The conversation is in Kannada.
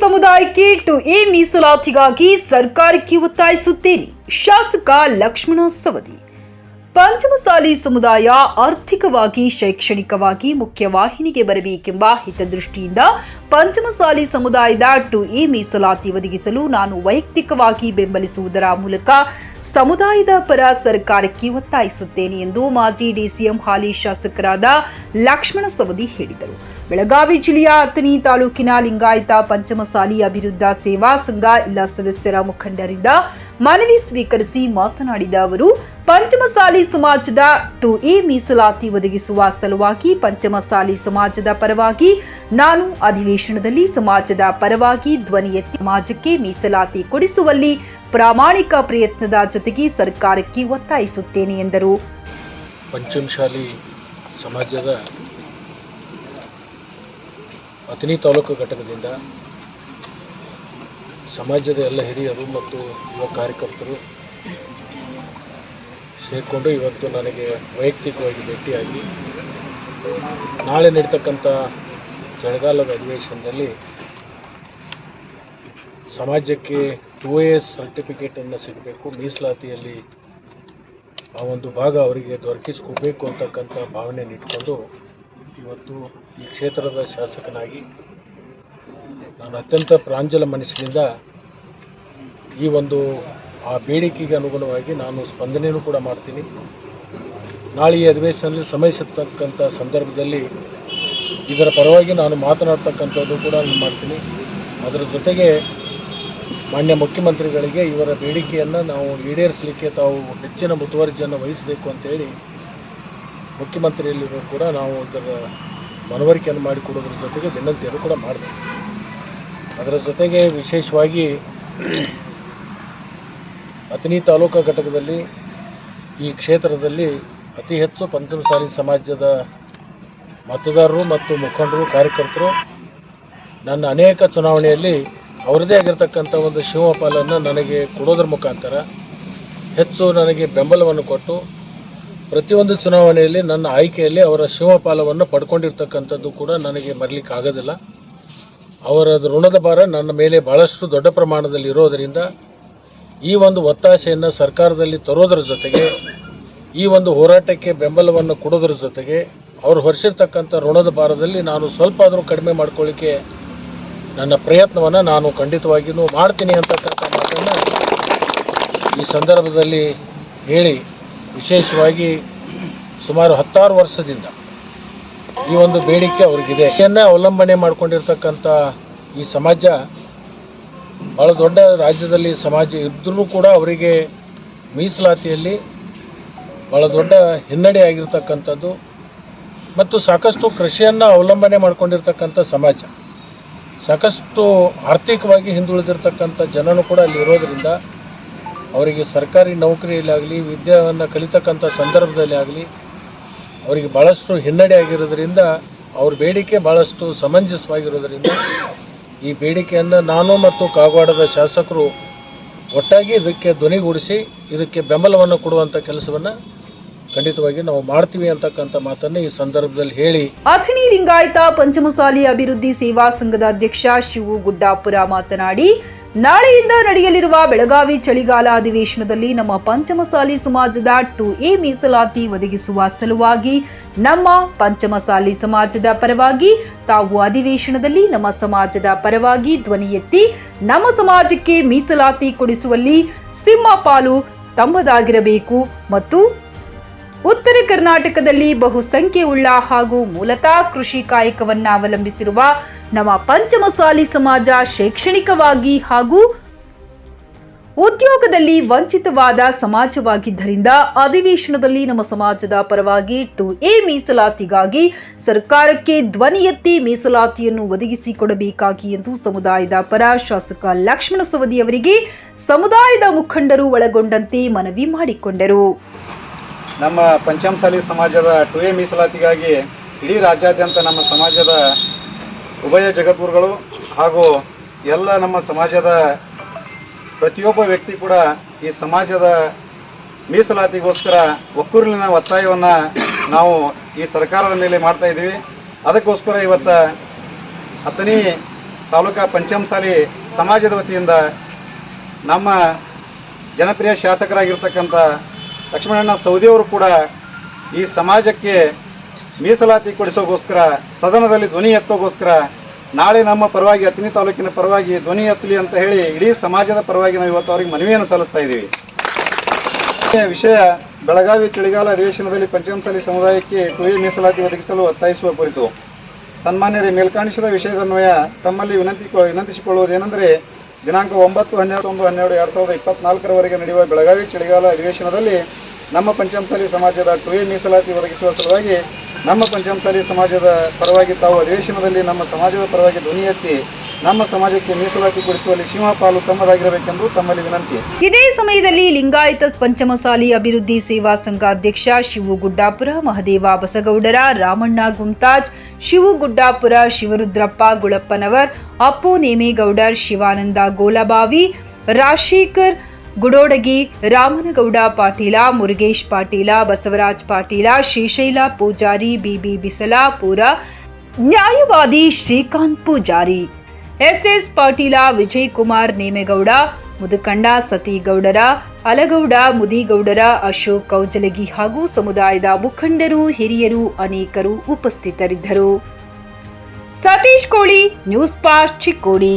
ಸಮುದಾಯಕ್ಕೆ ಎ ಮೀಸಲಾತಿಗಾಗಿ ಸರ್ಕಾರಕ್ಕೆ ಒತ್ತಾಯಿಸುತ್ತೇನೆ. ಶಾಸಕ ಲಕ್ಷ್ಮಣ ಸವದಿ ಪಂಚಮಸಾಲಿ ಸಮುದಾಯ ಆರ್ಥಿಕವಾಗಿ, ಶೈಕ್ಷಣಿಕವಾಗಿ ಮುಖ್ಯವಾಹಿನಿಗೆ ಬರಬೇಕೆಂಬ ಹಿತದೃಷ್ಟಿಯಿಂದ ಪಂಚಮಸಾಲಿ ಸಮುದಾಯದ ಟು ಎ ಮೀಸಲಾತಿ ಒದಗಿಸಲು ನಾನು ವೈಯಕ್ತಿಕವಾಗಿ ಬೆಂಬಲಿಸುವುದರ ಮೂಲಕ ಸಮುದಾಯದ ಪರ ಸರ್ಕಾರಕ್ಕೆ ಒತ್ತಾಯಿಸುತ್ತೇನೆ ಎಂದು ಮಾಜಿ ಡಿಸಿಎಂ ಹಾಲಿ ಶಾಸಕರಾದ ಲಕ್ಷ್ಮಣ ಸವದಿ ಹೇಳಿದರು. ಬೆಳಗಾವಿ ಜಿಲ್ಲೆಯ ಅಥಣಿ ತಾಲೂಕಿನ ಲಿಂಗಾಯತ ಪಂಚಮಸಾಲಿ ಅಭಿವೃದ್ಧ ಸೇವಾ ಸಂಘ ಎಲ್ಲ ಸದಸ್ಯರ ಮುಖಂಡರಿಂದ ಮನವಿ ಸ್ವೀಕರಿಸಿ ಮಾತನಾಡಿದ ಅವರು, ಪಂಚಮಸಾಲಿ ಸಮಾಜದ ಟು ಎ ಮೀಸಲಾತಿ ಒದಗಿಸುವ ಸಲುವಾಗಿ ಪಂಚಮಸಾಲಿ ಸಮಾಜದ ಪರವಾಗಿ ನಾನು ಅಧಿವೇಶನದಲ್ಲಿ ಸಮಾಜದ ಪರವಾಗಿ ಧ್ವನಿ ಸಮಾಜಕ್ಕೆ ಮೀಸಲಾತಿ ಕೊಡಿಸುವಲ್ಲಿ ಪ್ರಾಮಾಣಿಕ ಪ್ರಯತ್ನದ ಜೊತೆಗೆ ಸರ್ಕಾರಕ್ಕೆ ಒತ್ತಾಯಿಸುತ್ತೇನೆ ಎಂದರು. ಪಂಚಮಶಾಲಿ ಸಮಾಜದ ಅಥಣಿ ತಾಲೂಕು ಘಟಕದಿಂದ ಸಮಾಜದ ಎಲ್ಲ ಹಿರಿಯರು ಮತ್ತು ಯುವ ಕಾರ್ಯಕರ್ತರು ಸೇರಿಕೊಂಡು ಇವತ್ತು ನನಗೆ ವೈಯಕ್ತಿಕವಾಗಿ ಭೇಟಿಯಾಗಿ ನಾಳೆ ನಡೀತಕ್ಕಂಥ ಚಳಿಗಾಲದ ಅಧಿವೇಶನದಲ್ಲಿ ಸಮಾಜಕ್ಕೆ ಟು ಎ ಸರ್ಟಿಫಿಕೇಟನ್ನು ಸಿಗಬೇಕು, ಮೀಸಲಾತಿಯಲ್ಲಿ ಆ ಒಂದು ಭಾಗ ಅವರಿಗೆ ದೊರಕಿಸ್ಕೊಡ್ಬೇಕು ಅಂತಕ್ಕಂಥ ಭಾವನೆಯನ್ನು ಇಟ್ಕೊಂಡು ಇವತ್ತು ಈ ಕ್ಷೇತ್ರದ ಶಾಸಕನಾಗಿ ನಾನು ಅತ್ಯಂತ ಪ್ರಾಂಜಲ ಮನಸ್ಸಿನಿಂದ ಈ ಒಂದು ಆ ಬೇಡಿಕೆಗೆ ಅನುಗುಣವಾಗಿ ನಾನು ಸ್ಪಂದನೆಯೂ ಕೂಡ ಮಾಡ್ತೀನಿ. ನಾಳೆ ಈ ಅಧಿವೇಶನದಲ್ಲಿ ಸಮಯ ಸಿಗ್ತಕ್ಕಂಥ ಸಂದರ್ಭದಲ್ಲಿ ಇದರ ಪರವಾಗಿ ನಾನು ಮಾತನಾಡ್ತಕ್ಕಂಥದ್ದು ಕೂಡ ನಾನು ಮಾಡ್ತೀನಿ. ಅದರ ಜೊತೆಗೆ ಮಾನ್ಯ ಮುಖ್ಯಮಂತ್ರಿಗಳಿಗೆ ಇವರ ಬೇಡಿಕೆಯನ್ನು ನಾವು ಈಡೇರಿಸಲಿಕ್ಕೆ ತಾವು ಹೆಚ್ಚಿನ ಮುತುವರ್ಜಿಯನ್ನು ವಹಿಸಬೇಕು ಅಂತೇಳಿ ಮುಖ್ಯಮಂತ್ರಿಯಲ್ಲಿರೋ ಕೂಡ ನಾವು ಇದರ ಮನವರಿಕೆಯನ್ನು ಮಾಡಿಕೊಡೋದ್ರ ಜೊತೆಗೆ ವಿನಂತಿಯನ್ನು ಕೂಡ ಮಾಡಿದೆ ಅದರ ಜೊತೆಗೆ ವಿಶೇಷವಾಗಿ ಅಥಣಿ ತಾಲೂಕಾ ಘಟಕದಲ್ಲಿ ಈ ಕ್ಷೇತ್ರದಲ್ಲಿ ಅತಿ ಹೆಚ್ಚು ಪಂಚಮಸಾಲಿ ಸಮಾಜದ ಮತದಾರರು ಮತ್ತು ಮುಖಂಡರು, ಕಾರ್ಯಕರ್ತರು ನನ್ನ ಅನೇಕ ಚುನಾವಣೆಯಲ್ಲಿ ಅವರದೇ ಆಗಿರ್ತಕ್ಕಂಥ ಒಂದು ಶಿವಪಾಲನ್ನು ನನಗೆ ಕೊಡೋದ್ರ ಮುಖಾಂತರ ಹೆಚ್ಚು ನನಗೆ ಬೆಂಬಲವನ್ನು ಕೊಟ್ಟು ಪ್ರತಿಯೊಂದು ಚುನಾವಣೆಯಲ್ಲಿ ನನ್ನ ಆಯ್ಕೆಯಲ್ಲಿ ಅವರ ಶಿವಪಾಲವನ್ನು ಪಡ್ಕೊಂಡಿರ್ತಕ್ಕಂಥದ್ದು ಕೂಡ ನನಗೆ ಮರಲಿಕ್ಕೆ ಅವರ ಋಣದ ಭಾರ ನನ್ನ ಮೇಲೆ ಬಹಳಷ್ಟು ದೊಡ್ಡ ಪ್ರಮಾಣದಲ್ಲಿ ಇರೋದರಿಂದ ಈ ಒಂದು ಒತ್ತಾಸೆಯನ್ನು ಸರ್ಕಾರದಲ್ಲಿ ತರೋದರ ಜೊತೆಗೆ, ಈ ಒಂದು ಹೋರಾಟಕ್ಕೆ ಬೆಂಬಲವನ್ನು ಕೊಡೋದ್ರ ಜೊತೆಗೆ, ಅವರು ಹೊರಿಸಿರ್ತಕ್ಕಂಥ ಋಣದ ಭಾರದಲ್ಲಿ ನಾನು ಸ್ವಲ್ಪ ಆದರೂ ಕಡಿಮೆ ಮಾಡ್ಕೊಳ್ಳಿಕ್ಕೆ ನನ್ನ ಪ್ರಯತ್ನವನ್ನು ನಾನು ಖಂಡಿತವಾಗಿಯೂ ಮಾಡ್ತೀನಿ ಅಂತಕ್ಕಂಥ ಮಾತನ್ನು ಈ ಸಂದರ್ಭದಲ್ಲಿ ಹೇಳಿ, ವಿಶೇಷವಾಗಿ ಸುಮಾರು ಹತ್ತಾರು ವರ್ಷದಿಂದ ಈ ಒಂದು ಬೇಡಿಕೆ ಅವ್ರಿಗಿದೆ. ಇದನ್ನು ಅವಲಂಬನೆ ಮಾಡಿಕೊಂಡಿರ್ತಕ್ಕಂಥ ಈ ಸಮಾಜ ಭಾಳ ದೊಡ್ಡ ರಾಜ್ಯದಲ್ಲಿ ಸಮಾಜ ಇದ್ರೂ ಕೂಡ ಅವರಿಗೆ ಮೀಸಲಾತಿಯಲ್ಲಿ ಭಾಳ ದೊಡ್ಡ ಹಿನ್ನಡೆ ಆಗಿರ್ತಕ್ಕಂಥದ್ದು ಮತ್ತು ಸಾಕಷ್ಟು ಕೃಷಿಯನ್ನು ಅವಲಂಬನೆ ಮಾಡಿಕೊಂಡಿರ್ತಕ್ಕಂಥ ಸಮಾಜ. ಸಾಕಷ್ಟು ಆರ್ಥಿಕವಾಗಿ ಹಿಂದುಳಿದಿರ್ತಕ್ಕಂಥ ಜನನು ಕೂಡ ಅಲ್ಲಿ ಇರೋದರಿಂದ ಅವರಿಗೆ ಸರ್ಕಾರಿ ನೌಕರಿಯಲ್ಲಾಗಲಿ, ವಿದ್ಯೆಯನ್ನು ಕಲಿತಕ್ಕಂಥ ಸಂದರ್ಭದಲ್ಲಿ ಆಗಲಿ ಅವರಿಗೆ ಭಾಳಷ್ಟು ಹಿನ್ನಡೆ ಆಗಿರೋದ್ರಿಂದ ಅವ್ರ ಬೇಡಿಕೆ ಭಾಳಷ್ಟು ಸಮಂಜಸವಾಗಿರೋದ್ರಿಂದ ಈ ಬೇಡಿಕೆಯನ್ನು ನಾನು ಮತ್ತು ಕಾಗವಾಡದ ಶಾಸಕರು ಒಟ್ಟಾಗಿ ಇದಕ್ಕೆ ಧ್ವನಿಗೂಡಿಸಿ ಇದಕ್ಕೆ ಬೆಂಬಲವನ್ನು ಕೊಡುವಂಥ ಕೆಲಸವನ್ನು ಖಂಡಿತವಾಗಿ ನಾವು ಮಾಡ್ತೀವಿ ಅಂತಕ್ಕಂಥ ಮಾತನ್ನು ಈ ಸಂದರ್ಭದಲ್ಲಿ ಹೇಳಿ. ಅಥಣಿ ಲಿಂಗಾಯತ ಪಂಚಮಸಾಲಿ ಅಭಿವೃದ್ಧಿ ಸೇವಾ ಸಂಘದ ಅಧ್ಯಕ್ಷ ಶಿವು ಗುಡ್ಡಾಪುರ ಮಾತನಾಡಿ, ನಾಳೆಯಿಂದ ನಡೆಯಲಿರುವ ಬೆಳಗಾವಿ ಚಳಿಗಾಲ ಅಧಿವೇಶನದಲ್ಲಿ ನಮ್ಮ ಪಂಚಮಸಾಲಿ ಸಮಾಜದ ಟು ಎ ಮೀಸಲಾತಿ ಒದಗಿಸುವ ಸಲುವಾಗಿ ನಮ್ಮ ಪಂಚಮಸಾಲಿ ಸಮಾಜದ ಪರವಾಗಿ ತಾವು ಅಧಿವೇಶನದಲ್ಲಿ ನಮ್ಮ ಸಮಾಜದ ಪರವಾಗಿ ಧ್ವನಿ ಎತ್ತಿ ನಮ್ಮ ಸಮಾಜಕ್ಕೆ ಮೀಸಲಾತಿ ಕೊಡಿಸುವಲ್ಲಿ ಸಿಂಹಪಾಲು ತಮ್ಮದಾಗಿರಬೇಕು ಮತ್ತು ಉತ್ತರ ಕರ್ನಾಟಕದಲ್ಲಿ ಬಹುಸಂಖ್ಯೆ ಉಳ್ಳ ಹಾಗೂ ಮೂಲತಃ ಕೃಷಿ ಕಾಯಕವನ್ನ ಅವಲಂಬಿಸಿರುವ ನಮ್ಮ ಪಂಚಮಸಾಲಿ ಸಮಾಜ ಶೈಕ್ಷಣಿಕವಾಗಿ ಹಾಗೂ ಉದ್ಯೋಗದಲ್ಲಿ ವಂಚಿತವಾದ ಸಮಾಜವಾಗಿದ್ದರಿಂದ ಅಧಿವೇಶನದಲ್ಲಿ ನಮ್ಮ ಸಮಾಜದ ಪರವಾಗಿ ಟು ಎ ಮೀಸಲಾತಿಗಾಗಿ ಸರ್ಕಾರಕ್ಕೆ ಧ್ವನಿ ಎತ್ತಿ ಮೀಸಲಾತಿಯನ್ನು ಒದಗಿಸಿಕೊಡಬೇಕಾಗಿ ಎಂದು ಸಮುದಾಯದ ಪರ ಶಾಸಕ ಲಕ್ಷ್ಮಣ ಸವದಿ ಅವರಿಗೆ ಸಮುದಾಯದ ಮುಖಂಡರು ಒಳಗೊಂಡಂತೆ ಮನವಿ ಮಾಡಿಕೊಂಡರು. ನಮ್ಮ ಪಂಚಮಸಾಲಿ ಸಮಾಜದ ಟು ಎ ಮೀಸಲಾತಿಗಾಗಿ ಇಡೀ ರಾಜ್ಯಾದ್ಯಂತ ನಮ್ಮ ಸಮಾಜದ ಉಭಯ ಜಗದ್ಗುರುಗಳು ಹಾಗೂ ಎಲ್ಲ ನಮ್ಮ ಸಮಾಜದ ಪ್ರತಿಯೊಬ್ಬ ವ್ಯಕ್ತಿ ಕೂಡ ಈ ಸಮಾಜದ ಮೀಸಲಾತಿಗೋಸ್ಕರ ಒಕ್ಕೂರಿನ ಒತ್ತಾಯವನ್ನು ನಾವು ಈ ಸರ್ಕಾರದ ಮೇಲೆ ಮಾಡ್ತಾ ಇದ್ದೀವಿ. ಅದಕ್ಕೋಸ್ಕರ ಇವತ್ತು ಹತ್ತನೇ ತಾಲೂಕಾ ಪಂಚಮಸಾಲಿ ಸಮಾಜದ ವತಿಯಿಂದ ನಮ್ಮ ಜನಪ್ರಿಯ ಶಾಸಕರಾಗಿರ್ತಕ್ಕಂಥ ಲಕ್ಷ್ಮಣಣ್ಣ ಸೌದಿಯವರು ಕೂಡ ಈ ಸಮಾಜಕ್ಕೆ ಮೀಸಲಾತಿ ಕೊಡಿಸೋಗೋಸ್ಕರ, ಸದನದಲ್ಲಿ ಧ್ವನಿ ಎತ್ತೋಗೋಸ್ಕರ, ನಾಳೆ ನಮ್ಮ ಪರವಾಗಿ ಅತ್ನಿ ತಾಲೂಕಿನ ಪರವಾಗಿ ಧ್ವನಿ ಎತ್ತಲಿ ಅಂತ ಹೇಳಿ ಇಡೀ ಸಮಾಜದ ಪರವಾಗಿ ನಾವು ಇವತ್ತು ಅವರಿಗೆ ಮನವಿಯನ್ನು ಸಲ್ಲಿಸ್ತಾ ಇದ್ದೀವಿ. ವಿಷಯ ಬೆಳಗಾವಿ ಚಳಿಗಾಲ ಅಧಿವೇಶನದಲ್ಲಿ ಪಂಚಮಸಾಲಿ ಸಮುದಾಯಕ್ಕೆ ಕುವಿ ಮೀಸಲಾತಿ ಒದಗಿಸಲು ಒತ್ತಾಯಿಸುವ ಕುರಿತು ಸನ್ಮಾನ್ಯರೇ ಮೇಲ್ಕಾಣಿಸಿದ ವಿಷಯದನ್ವಯ ತಮ್ಮಲ್ಲಿ ವಿನಂತಿ ವಿನಂತಿಸಿಕೊಳ್ಳುವುದೇನೆಂದರೆ ದಿನಾಂಕ ಒಂಬತ್ತು, ಹನ್ನೆರಡು ಒಂದು ಹನ್ನೆರಡು, ಎರಡು ಸಾವಿರದ ಇಪ್ಪತ್ನಾಲ್ಕರವರೆಗೆ ನಡೆಯುವ ಬೆಳಗಾವಿ ಚಳಿಗಾಲ ಅಧಿವೇಶನದಲ್ಲಿ ನಮ್ಮ ಪಂಚಮಸಾಲಿ ಸಮಾಜದ ಟುವೆ ಮೀಸಲಾತಿ ಒದಗಿಸುವ ಸಲುವಾಗಿ ನಮ್ಮ ಪಂಚಮಸಾಲಿ ಸಮಾಜದ ಪರವಾಗಿ ತಾವು ಅಧಿವೇಶನದಲ್ಲಿ ನಮ್ಮ ಸಮಾಜದ ಪರವಾಗಿ ಧ್ವನಿ ಎತ್ತಿ ನಮ್ಮ ಸಮಾಜಕ್ಕೆ ಮೀಸಲಾತಿ ಕೊಡಿಸುವಲ್ಲಿ ಸಿಂಹಪಾಲು ತಮ್ಮದಾಗಿರಬೇಕೆಂದು ತಮ್ಮಲ್ಲಿ ವಿನಂತಿ. ಇದೇ ಸಮಯದಲ್ಲಿ ಲಿಂಗಾಯತ ಪಂಚಮಸಾಲಿ ಅಭಿವೃದ್ಧಿ ಸೇವಾ ಸಂಘ ಅಧ್ಯಕ್ಷ ಶಿವು ಗುಡ್ಡಾಪುರ ಮಹದೇವ ಬಸಗೌಡರ, ರಾಮಣ್ಣ ಗುಮ್ತಾಜ್ ಶಿವು ಗುಡ್ಡಾಪುರ ಶಿವರುದ್ರಪ್ಪ ಗುಳಪ್ಪನವರ್, ಅಪ್ಪು ನೇಮೇಗೌಡರ್ ಶಿವಾನಂದ ಗೋಲಬಾವಿ, ರಾಜಶೇಖರ್ ಗುಡೋಡಗಿ, ರಾಮನಗೌಡ ಪಾಟೀಲ, ಮುರುಗೇಶ್ ಪಾಟೀಲ, ಬಸವರಾಜ್ ಪಾಟೀಲ ಶ್ರೀಶೈಲ ಪೂಜಾರಿ, ಬಿಬಿ ಬಿಸಲಾಪುರ, ನ್ಯಾಯವಾದಿ ಶ್ರೀಕಾಂತ್ ಪೂಜಾರಿ. ಎಸ್ಎಸ್ ಪಾಟೀಲ ವಿಜಯ್ ಕುಮಾರ್ ನೇಮೇಗೌಡ, ಮುದುಕಂಡ ಸತೀಗೌಡರ, ಅಲಗೌಡ, ಮುದಿಗೌಡರ, ಅಶೋಕ್ ಕೌಜಲಗಿ ಹಾಗೂ ಸಮುದಾಯದ ಮುಖಂಡರು, ಹಿರಿಯರು ಅನೇಕರು ಉಪಸ್ಥಿತರಿದ್ದರು. ಸತೀಶ್ ಕೋಳಿ, ನ್ಯೂಸ್ ಪಾಸ್ಟ್ ಚಿಕ್ಕೋಡಿ.